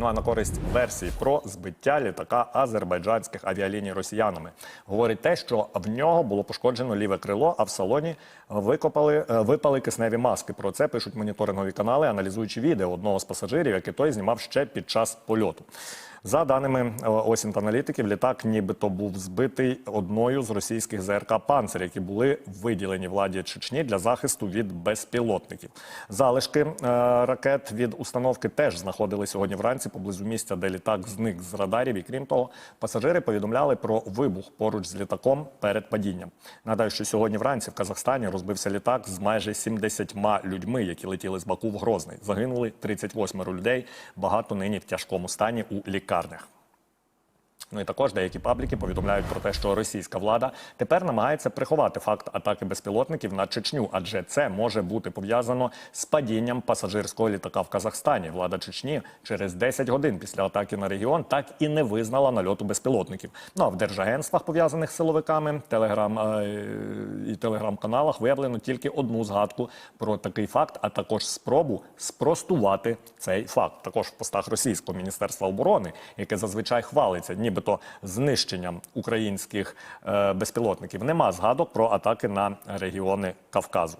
Ну а на користь версії про збиття літака азербайджанських авіаліній росіянами говорить те, що в нього було пошкоджено ліве крило, а в салоні викопали е, випали кисневі маски. Про це пишуть моніторингові канали, аналізуючи відео одного з пасажирів, який той знімав ще під час польоту. За даними е, осінт-аналітиків, літак нібито був збитий одною з російських ЗРК «Панцир», які були виділені владі Чечні для захисту від безпілотників. Залишки е, ракет від установки теж знаходили сьогодні вранці поблизу місця, де літак зник з радарів. І крім того, пасажири повідомляли про вибух поруч з літаком перед падінням. Нагадаю, що сьогодні вранці в Казахстані розбився літак з майже 70 людьми, які летіли з Баку в Грозний. Загинули 38 людей. Багато нині в тяжкому стані у лікарнях. Ну і також деякі пабліки повідомляють про те, що російська влада тепер намагається приховати факт атаки безпілотників на Чечню, адже це може бути пов'язано з падінням пасажирського літака в Казахстані. Влада Чечні через 10 годин після атаки на регіон так і не визнала нальоту безпілотників. Ну а в держагентствах, пов'язаних з силовиками, телеграм і телеграм-каналах виявлено тільки одну згадку про такий факт, а також спробу спростувати цей факт. Також в постах російського міністерства оборони, яке зазвичай хвалиться, нібито знищенням українських е, безпілотників, нема згадок про атаки на регіони Кавказу.